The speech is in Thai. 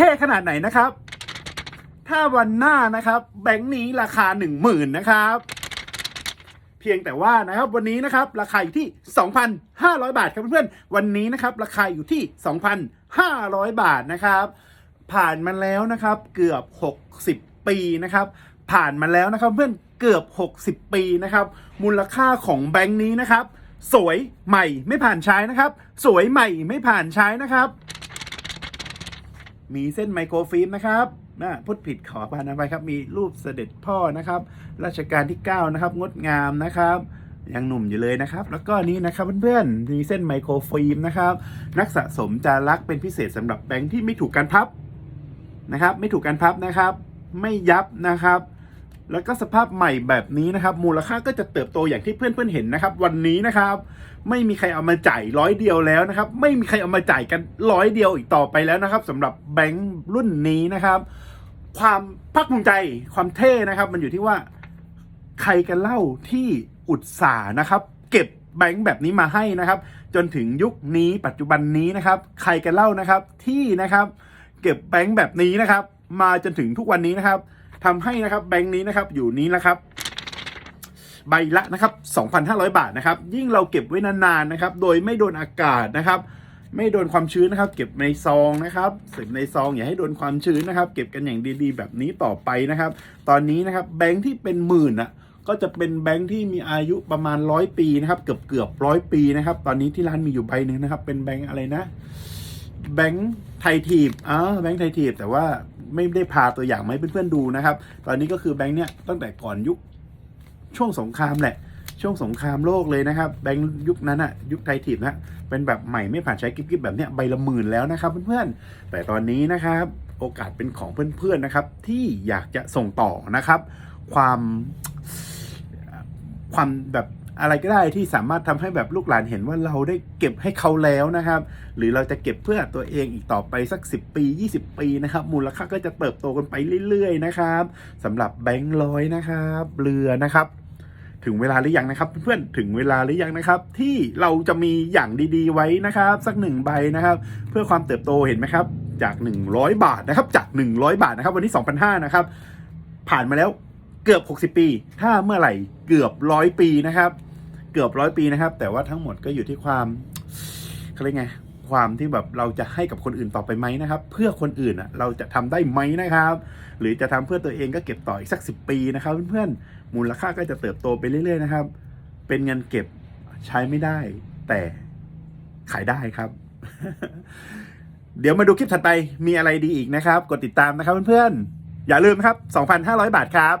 ท่ขนาดไหนนะครับ ถ้าวันหน้านะครับแบงค์นี้ราคา 1 0,000นะครับ เพียงแต่ว่านะครับวันนี้นะครับราคาอยู่ที่ 2,500 บาทครับเพื่อนๆวันนี้นะครับราคาอยู่ที่ 2,500 บาทนะครับ ผ่านมาแล้วนะครับเกือบ 60 ปีนะครับ ผ่านมาแล้วนะครับเพื่อนเกือบ 60 ปีนะครับ มูลค่าของแบงค์นี้นะครับ สวยใหม่ไม่ผ่านใช้นะครับ สวยใหม่ไม่ผ่านใช้นะครับ มีเส้นไมโครฟิล์มนะครับนะพูดผิดขอพานไปครับ มีรูปเสด็จพ่อนะครับ รัชกาลที่ 9 นะครับ งดงามนะครับยังหนุ่มอยู่เลยนะครับ แล้วก็นี้นะครับเพื่อนๆ มีเส้นไมโครฟิล์มนะครับ นักสะสมจะรักเป็นพิเศษสำหรับแบงค์ที่ไม่ถูกการพับนะครับ ไม่ถูกการพับนะครับ ไม่ยับนะครับ แล้วก็สภาพใหม่แบบนี้นะครับ มูลค่าก็จะเติบโตอย่างที่เพื่อนๆเห็นนะครับ วันนี้นะครับ ไม่มีใครเอามาจ่ายร้อยเดียวแล้วนะครับ ไม่มีใครเอามาจ่ายกันร้อยเดียวอีกต่อไปแล้วนะครับสำหรับแบงค์รุ่นนี้นะครับ ความภาคภูมิใจความเท่นะครับ มันอยู่ที่ว่าใครกันเล่าที่อุตสาห์นะครับ เก็บแบงค์แบบนี้มาให้นะครับ จนถึงยุคนี้ปัจจุบันนี้นะครับ ใครกันเล่านะครับที่นะครับ เก็บแบงค์แบบนี้นะครับ มาจนถึงทุกวันนี้นะครับ ทำให้นะครับแบงค์นี้นะครับอยู่นี้นะครับใบละนะครับ 2,500 บาทนะครับ ยิ่งเราเก็บไว้นานๆนะครับ โดยไม่โดนอากาศนะครับ ไม่โดนความชื้นนะครับ เก็บในซองนะครับเก็บในซองอย่าให้โดนความชื้นนะครับ เก็บกันอย่างดีๆ แบบนี้ต่อไปนะครับ ตอนนี้นะครับแบงค์ที่เป็นหมื่นอะก็จะเป็นแบงค์ที่มีอายุประมาณร้อยปีนะครับเกือบเกือบร้อยปีนะครับ ตอนนี้ที่ร้านมีอยู่ใบหนึ่งนะครับ เป็นแบงค์อะไรนะ แบงค์ไทยทีบอ๋อแบงค์ไทยทีบแต่ว่า ไม่ได้พาตัวอย่างมาให้เพื่อนๆดูนะครับ ตอนนี้ก็คือแบงค์เนี้ยตั้งแต่ก่อนยุคช่วงสงครามแหละ ช่วงสงครามโลกเลยนะครับ แบงค์ยุคนั้นอะยุคไทยทีบนะเป็นแบบใหม่ไม่ผ่านใช้กิ๊บๆแบบเนี้ยใบละหมื่นแล้วนะครับเพื่อนๆ แต่ตอนนี้นะครับโอกาสเป็นของเพื่อนๆนะครับ ที่อยากจะส่งต่อนะครับ ความความแบบ อะไรก็ได้ที่สามารถทำให้แบบลูกหลานเห็นว่าเราได้เก็บให้เขาแล้วนะครับ หรือเราจะเก็บเพื่อตัวเองอีกต่อไปสัก 10 ปี 20 ปีนะครับ มูลค่าก็จะเติบโตกันไปเรื่อยๆนะครับสำหรับแบงค์ร้อยนะครับเรือนะครับถึงเวลาหรือยังนะครับ เพื่อนๆถึงเวลาหรือยังนะครับ ที่เราจะมีอย่างดีๆไว้นะครับ สักหนึ่งใบนะครับ เพื่อความเติบโตเห็นไหมครับ จาก 100 บาทนะครับ จาก 100 บาทนะครับ วันนี้2,500นะครับ ผ่านมาแล้วเกือบ 60 ปี ถ้าเมื่อไหร่เกือบร้อยปีนะครับ เกือบร้อยปีนะครับ แต่ว่าทั้งหมดก็อยู่ที่ความเขาเรียกไงความที่แบบเราจะให้กับคนอื่นต่อไปไหมนะครับ เพื่อคนอื่นอะเราจะทำได้ไหมนะครับ หรือจะทำเพื่อตัวเองก็เก็บต่ออีกสักสิปีนะครับ เพื่อนๆมูลค่าก็จะเติบโตไปเรื่อยๆนะครับ เป็นเงินเก็บใช้ไม่ได้ แต่ขายได้ครับ เดี๋ยวมาดูคลิปถัดไปมีอะไรดีอีกนะครับ กดติดตามนะครับเพื่อนๆอย่าลืมครับ 2,500 บาทครับ